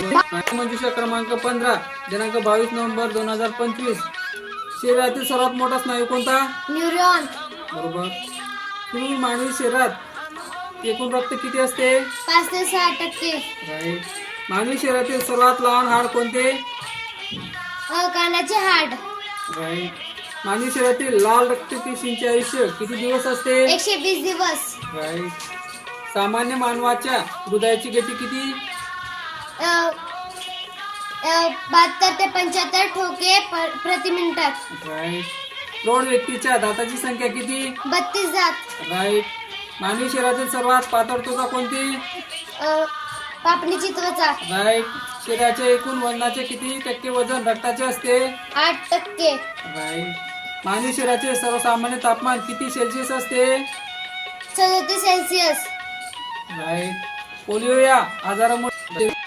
मंजुषा क्रमांक पंधरा दिनांक बावीस नोव्हेंबर दोन हजार पंचवीस. शरीरातील सर्वात मोठा स्नायू कोणता? न्यूरॉन. बरोबर. तुम्ही मानवी शरीरात एकूण रक्त किती असते? पाच ते सहा टक्के. राईट मानवी शरीरातील सर्वात लहान हाड कोणते? अ, कानाचे हाड. राईट मानवी शरीरातील लाल रक्तपेशींचे आयुष्य किती दिवस असते? एकशे वीस दिवस. राईट सामान्य मानवाच्या हृदयाची गती किती? बहात्तर ते पंच्याहत्तर ठोके पर- प्रति मिनिटात. राईट प्रौढ व्यक्तीच्या दाताची संख्या किती? बत्तीस जात राईट मानवी शरीरातील सर्वात पातळ त्वचा कोणती? अ, पापणीची त्वचा राईट शरीराच्या एकूण वजनाचे किती टक्के वजन रक्ताचे असते? आठ टक्के. राईट मानवी शरीराचे सर्वसामान्य तापमान किती सेल्सिअस असते? सदतीस सेल्सिअस राईट पोलिओ या आजारामुळे